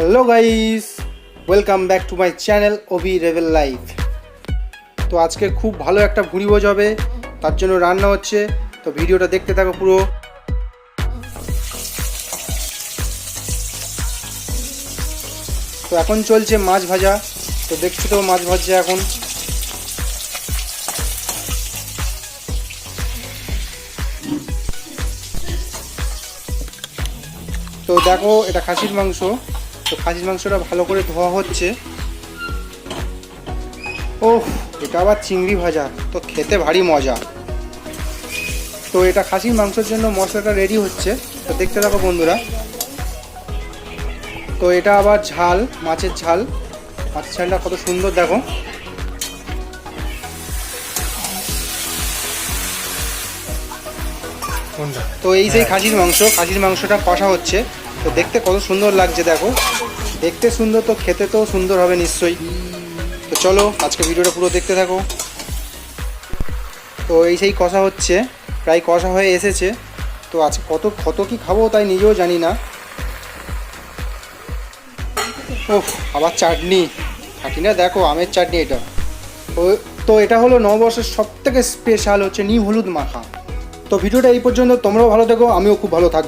Hello guys welcome back to my channel Abhi Revel life তো আজকে খুব ভালো একটা ভুড়ি ভোজ হবে। তার জন্য রান্না হচ্ছে। তো ভিডিওটা দেখতে থাকো পুরো। তো এখন চলছে মাছ ভাজা। তো দেখছ তো মাছ ভাজছে এখন। তো দেখো, এটা খাসির মাংস। তো খাসির মাংসটা ভালো করে ধোয়া হচ্ছে। ও এটা আবার চিংড়ি ভাজা, তো খেতে ভারী মজা। তো এটা খাসির মাংসের জন্য মশলাটা রেডি হচ্ছে, তো দেখতে থাকো বন্ধুরা। তো এটা আবার ঝাল, মাছের ঝাল। মাছের ঝালটা কত সুন্দর, দেখো। তো এই সেই খাসির মাংস, খাসির মাংসটা কষা হচ্ছে, তো দেখতে কত সুন্দর লাগছে, দেখো। দেখতে সুন্দর তো, খেতে তো সুন্দর হবে নিশ্চয়ই। তো চলো, আজকে ভিডিওটা পুরো দেখতে থাকো। তো এই সেই কষা হচ্ছে, প্রায় কষা হয়ে এসেছে। তো আজকে কত কত কি খাব তাই নিজেও জানি না। ওহ আবার চাটনি। খাটি না, দেখো, আমের চাটনি এটা। ও, তো এটা হলো নববর্ষের সব থেকে স্পেশাল হচ্ছে নিম হলুদ মাখা। তো ভিডিওটা এই পর্যন্ত তোমরাও ভালো থেকো আমিও খুব ভালো থাকব।